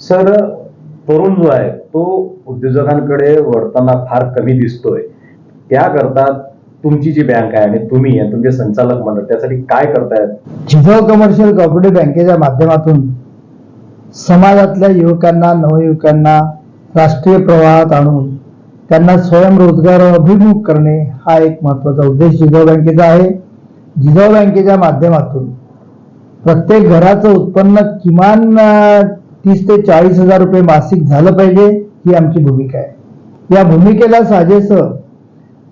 Sir तरुण जो आहे तो उद्योजकांकडे वळताना फार कमी दिसतोय. त्याकरता तुमची जी बँक आहे आणि तुम्ही तुमचे संचालक मंडळ त्यासाठी काय करतायत? जिजाऊ कमर्शियल कॉपरेटिव्ह बँकेच्या माध्यमातून समाजातल्या युवकांना नवयुवकांना राष्ट्रीय प्रवाहात आणून त्यांना स्वयंरोजगार अभिमुख करणे हा एक महत्त्वाचा उद्देश जिजाऊ बँकेचा आहे. जिजाऊ बँकेच्या माध्यमातून प्रत्येक घराचं उत्पन्न किमान तीस ते चाळीस हजार रुपये मासिक झालं पाहिजे ही आमची भूमिका आहे. या भूमिकेला साजेस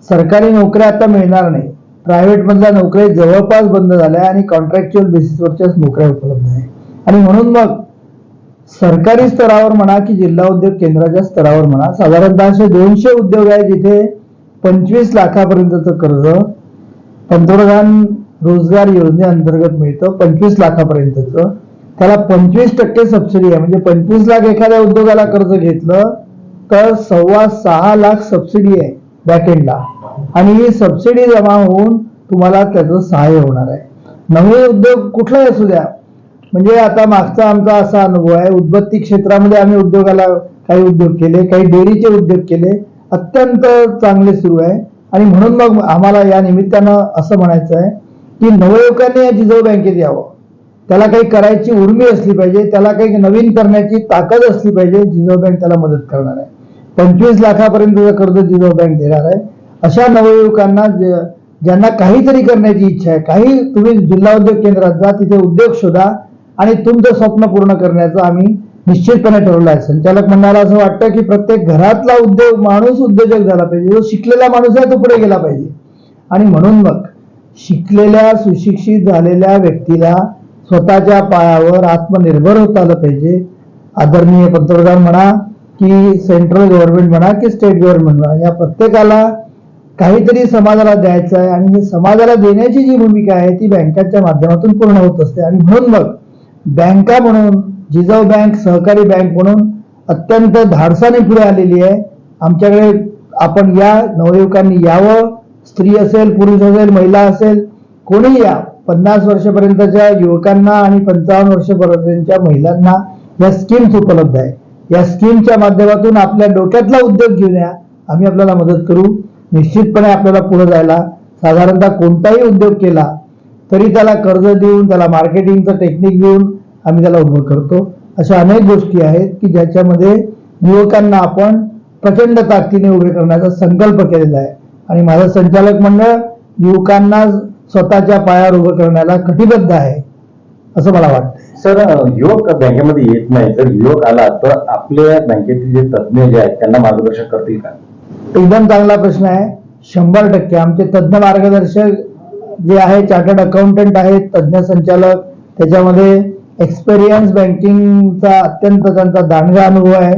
सरकारी नोकऱ्या आता मिळणार नाही. प्रायव्हेटमधल्या नोकऱ्या जवळपास बंद झाल्या आणि कॉन्ट्रॅक्च्युअल बेसिसवरच्याच नोकऱ्या उपलब्ध आहे आणि म्हणून मग सरकारी स्तरावर म्हणा की जिल्हा उद्योग केंद्राच्या स्तरावर म्हणा साधारणतः असे दोनशे उद्योग आहे जिथे पंचवीस लाखापर्यंतचं कर्ज पंतप्रधान रोजगार योजनेअंतर्गत मिळतं पंचवीस लाखापर्यंतचं. त्याला पंचवीस टक्के सबसिडी आहे. म्हणजे पंचवीस लाख एखाद्या उद्योगाला कर्ज घेतलं तर सव्वा सहा लाख सबसिडी आहे बॅकेंडला आणि ही सबसिडी जमा होऊन तुम्हाला त्याचं सहाय्य होणार आहे. नवे उद्योग कुठलाही असू द्या. म्हणजे आता मागचा आमचा असा अनुभव आहे उदबत्ती क्षेत्रामध्ये आम्ही उद्योगाला काही उद्योग केले काही डेअरीचे उद्योग केले अत्यंत चांगले सुरू आहे. आणि म्हणून मग आम्हाला या निमित्तानं असं म्हणायचं आहे की नवयुवकांनी या जिजाऊ बँकेत यावं. त्याला काही करायची उर्मी असली पाहिजे त्याला काही नवीन करण्याची ताकद असली पाहिजे जिजाऊ बँक त्याला मदत करणार आहे. पंचवीस लाखापर्यंतचं कर्ज जिजाऊ बँक देणार आहे अशा नवयुवकांना ज्यांना काहीतरी करण्याची इच्छा आहे काही तुम्ही जिल्हा उद्योग केंद्रात जा तिथे उद्योग शोधा आणि तुमचं स्वप्न पूर्ण करण्याचं आम्ही निश्चितपणे ठरवलं आहे. संचालक मंडळाला असं वाटतं की प्रत्येक घरातला उद्योग माणूस उद्योजक झाला पाहिजे. जो शिकलेला माणूस आहे तो पुढे गेला पाहिजे. आणि म्हणून मग शिकलेल्या सुशिक्षित झालेल्या व्यक्तीला स्वतःच्या पायावर आत्मनिर्भर होत आलं पाहिजे. आदरणीय पंतप्रधान म्हणा की सेंट्रल गव्हर्नमेंट म्हणा की स्टेट गव्हर्नमेंट म्हणा या प्रत्येकाला काहीतरी समाजाला द्यायचं आहे आणि हे समाजाला देण्याची जी भूमिका आहे ती बँकांच्या माध्यमातून पूर्ण होत असते. आणि म्हणून मग बँका म्हणून जिजाऊ बँक सहकारी बँक म्हणून अत्यंत धाडसाने पुढे आलेली आहे. आमच्याकडे आपण या नवयुवकांनी यावं. स्त्री असेल पुरुष असेल महिला असेल कोणीही या. पन्नास वर्षापर्यंतच्या युवकांना आणि पंचावन्न वर्षापर्यंतच्या महिलांना या स्कीम्स उपलब्ध आहे या स्कीमच्या माध्यमातून आपल्या डोक्यातला उद्योग घेऊन या. आम्ही आपल्याला मदत करू. निश्चितपणे आपल्याला पुढे जायला साधारणतः कोणताही उद्योग केला तरी त्याला कर्ज देऊन त्याला मार्केटिंगचं टेक्निक देऊन आम्ही त्याला उभं करतो. अशा अनेक गोष्टी आहेत की ज्याच्यामध्ये युवकांना आपण प्रचंड ताकदीने उभे करण्याचा संकल्प केलेला आहे. आणि माझं संचालक मंडळ युवकांना स्वतःच्या पायावर उभं करण्याला कटिबद्ध आहे असं मला वाटतं सर युवक बँकेमध्ये येत नाही? जर युवक आला तर आपल्या बँकेतील जे तज्ज्ञ जे आहेत त्यांना मार्गदर्शन करतील का? एकदम चांगला प्रश्न आहे. शंभर टक्के. आमचे तज्ज्ञ मार्गदर्शक जे आहे चार्टर्ड अकाउंटंट आहेत तज्ज्ञ संचालक त्याच्यामध्ये एक्सपिरियन्स बँकिंगचा अत्यंत त्यांचा दांडगा अनुभव आहे.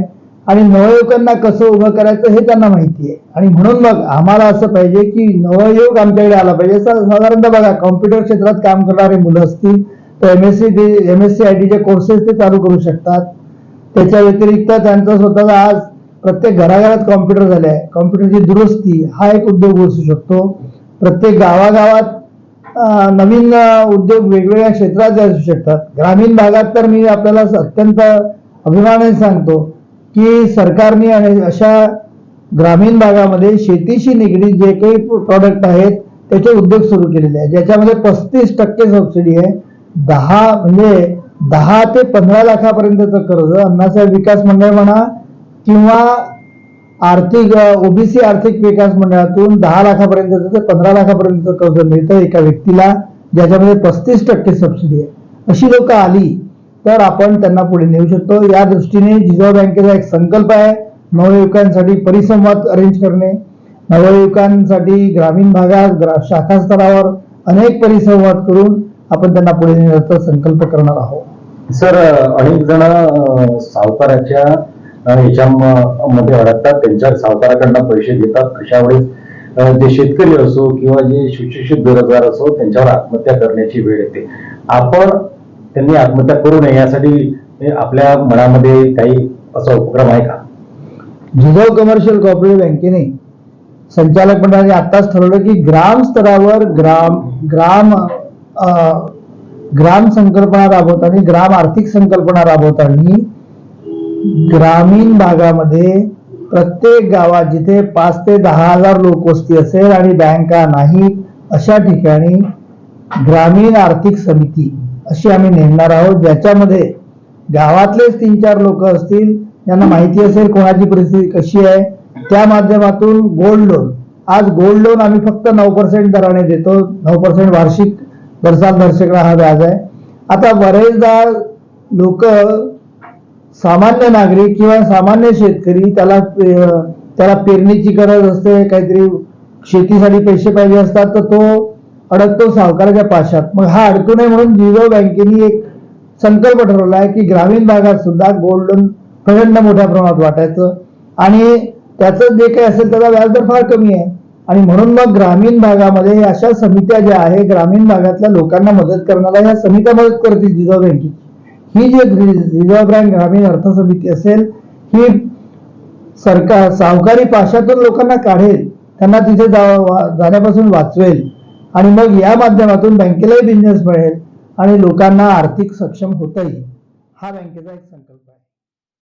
आणि नवयुवकांना कसं उभं करायचं हे त्यांना माहिती आहे. आणि म्हणून मग आम्हाला असं पाहिजे की नवयुवक आमच्याकडे आला पाहिजे. साधारणतः बघा कॉम्प्युटर क्षेत्रात काम करणारे मुलं असतील तर M S C M S C I टीचे कोर्सेस ते चालू करू शकतात. त्याच्या व्यतिरिक्त त्यांचा स्वतःचा आज प्रत्येक घराघरात कॉम्प्युटर झाले आहे कॉम्प्युटरची दुरुस्ती हा एक उद्योग असू शकतो. प्रत्येक गावागावात नवीन उद्योग वेगवेगळ्या क्षेत्रात असू शकतात. ग्रामीण भागात तर मी आपल्याला अत्यंत अभिमानाने सांगतो की सरकारने अशा ग्रामीण भागामध्ये शेतीशी निगडीत जे काही प्रॉडक्ट आहेत त्याचे उद्योग सुरू केलेले आहेत. ज्याच्यामध्ये पस्तीस टक्के सबसिडी आहे. दहा म्हणजे दहा ते पंधरा लाखापर्यंतचं कर्ज अण्णासाहेब विकास मंडळ म्हणा किंवा आर्थिक ओबीसी आर्थिक विकास मंडळातून दहा लाखापर्यंत ते पंधरा लाखापर्यंत कर्ज मिळतं एका व्यक्तीला ज्याच्यामध्ये पस्तीस टक्के सबसिडी आहे. अशी लोक आली. तर आपण त्यांना पुढे नेऊ शकतो. या दृष्टीने जिजाऊ बँकेचा एक संकल्प आहे नवयुवकांसाठी परिसंवाद अरेंज करणे. नवयुवकांसाठी ग्रामीण भागात ग्रा- शाखा स्तरावर अनेक परिसंवाद करून आपण त्यांना पुढे नेण्याचा संकल्प करणार आहोत. सर अनेक जण सावकाराच्या अं, ह्याच्यामध्ये अडकतात. त्यांच्या सावकाराकडनं पैसे घेतात. अशा वेळेस जे शेतकरी असो किंवा जे सुशिक्षित बेरोजगार असो त्यांच्यावर आत्महत्या करण्याची वेळ येते. आपण त्यांनी आत्महत्या करू नये यासाठी आपल्या मनामध्ये काही असा उपक्रम आहे का? जिजाऊ कमर्शियल कॉपरेटिव्ह बँकेने संचालक मंडळाने आताच ठरवलं की ग्राम स्तरावर ग्राम ग्राम ग्राम संकल्पना राबवताना ग्राम आर्थिक संकल्पना राबवताना ग्रामीण भागामध्ये प्रत्येक गावात जिथे पाच ते दहा हजार लोकवस्ती असेल आणि बँका नाही अशा ठिकाणी ग्रामीण आर्थिक समिती अशी आम्ही नेमणार आहोत. ज्याच्यामध्ये गावातलेच तीन चार लोक असतील ज्यांना माहिती असेल कोणाची परिस्थिती कशी आहे त्या माध्यमातून गोल्ड लोन. आज गोल्ड लोन आम्ही फक्त नऊ पर्सेंट दराने देतो. नऊ पर्सेंट वार्षिक दरसाल दर्शकडा हा व्याज आहे. आता बरेचदा लोक सामान्य नागरिक किंवा सामान्य शेतकरी त्याला त्याला पेरणीची गरज असते काहीतरी शेतीसाठी पैसे पाहिजे असतात तर तो अडकतो सावकाराच्या पाशात. मग हा अडकू नये म्हणून रिझर्व्ह बँकेने एक संकल्प ठरवला आहे की ग्रामीण भागात सुद्धा गोल्ड लोन प्रचंड मोठ्या प्रमाणात वाटायचं. आणि त्याचं जे काही असेल त्याचा व्याजदर फार कमी आहे. आणि म्हणून मग ग्रामीण भागामध्ये अशा समित्या ज्या आहे ग्रामीण भागातल्या लोकांना मदत करणाऱ्या या समित्या मदत करतील रिझर्व्ह बँकेची. ही जी रिझर्व्ह बँक ग्रामीण अर्थ समिती असेल ही सरकार सावकारी पाशातून लोकांना काढेल त्यांना तिथे जा- जाण्यापासून वाचवेल. आणि मग या माध्यमातून बँकेलाही बिझनेस मिळेल आणि लोकांना आर्थिक सक्षम होता येईल हा बँकेचा एक संकल्प.